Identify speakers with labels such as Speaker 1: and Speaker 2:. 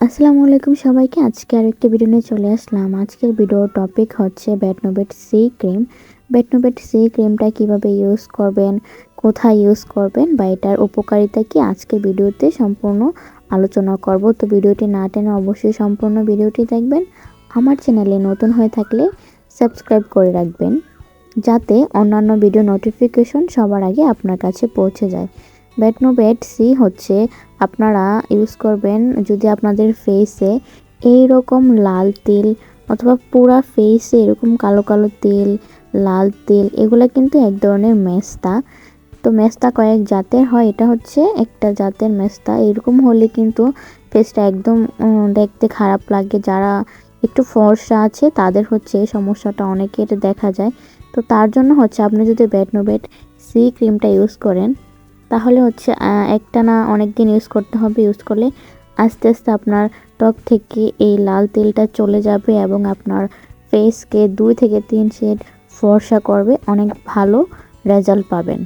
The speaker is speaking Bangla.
Speaker 1: আসসালামু আলাইকুম সবাইকে। আজকে আর ভিডিও নিয়ে চলে আসলাম। আজকের ভিডিও টপিক হচ্ছে Betnovate C cream Betnovate C ক্রিমটা কীভাবে ইউজ করবেন, কোথায় ইউজ করবেন বা এটার উপকারিতা কি আজকের ভিডিওতে সম্পূর্ণ আলোচনা করব। তো ভিডিওটি না টেনে অবশ্যই সম্পূর্ণ ভিডিওটি দেখবেন। আমার চ্যানেলে নতুন হয়ে থাকলে সাবস্ক্রাইব করে রাখবেন, যাতে অন্যান্য ভিডিও নোটিফিকেশন সবার আগে আপনার কাছে পৌঁছে যায়। ব্যাটনোবেট সি হচ্ছে আপনারা ইউজ করবেন যদি আপনাদের ফেসে এই রকম লাল তেল অথবা পুরা ফেসে এরকম কালো কালো তেল, লাল তেল, এগুলো কিন্তু এক ধরনের মেস্তা। তো মেস্তা কয়েক জাতের হয়, এটা হচ্ছে একটা জাতের মেস্তা। এরকম হলে কিন্তু ফেসটা একদম দেখতে খারাপ লাগে। যারা একটু ফর্সা আছে, তাদের হচ্ছে এই সমস্যাটা অনেকের দেখা যায়। তো তার জন্য হচ্ছে আপনি যদি ব্যাটনোবেট সি ক্রিমটা ইউজ করেন তাহলে হচ্ছে একটা না অনেক দিন ইউজ করতে হবে ইউজ করলে আস্তে আস্তে আপনার ত্বক থেকে এই লাল তেলটা চলে যাবে এবং আপনার ফেসকে দুই থেকে তিন শেড ফর্সা করবে, অনেক ভালো রেজাল্ট পাবেন।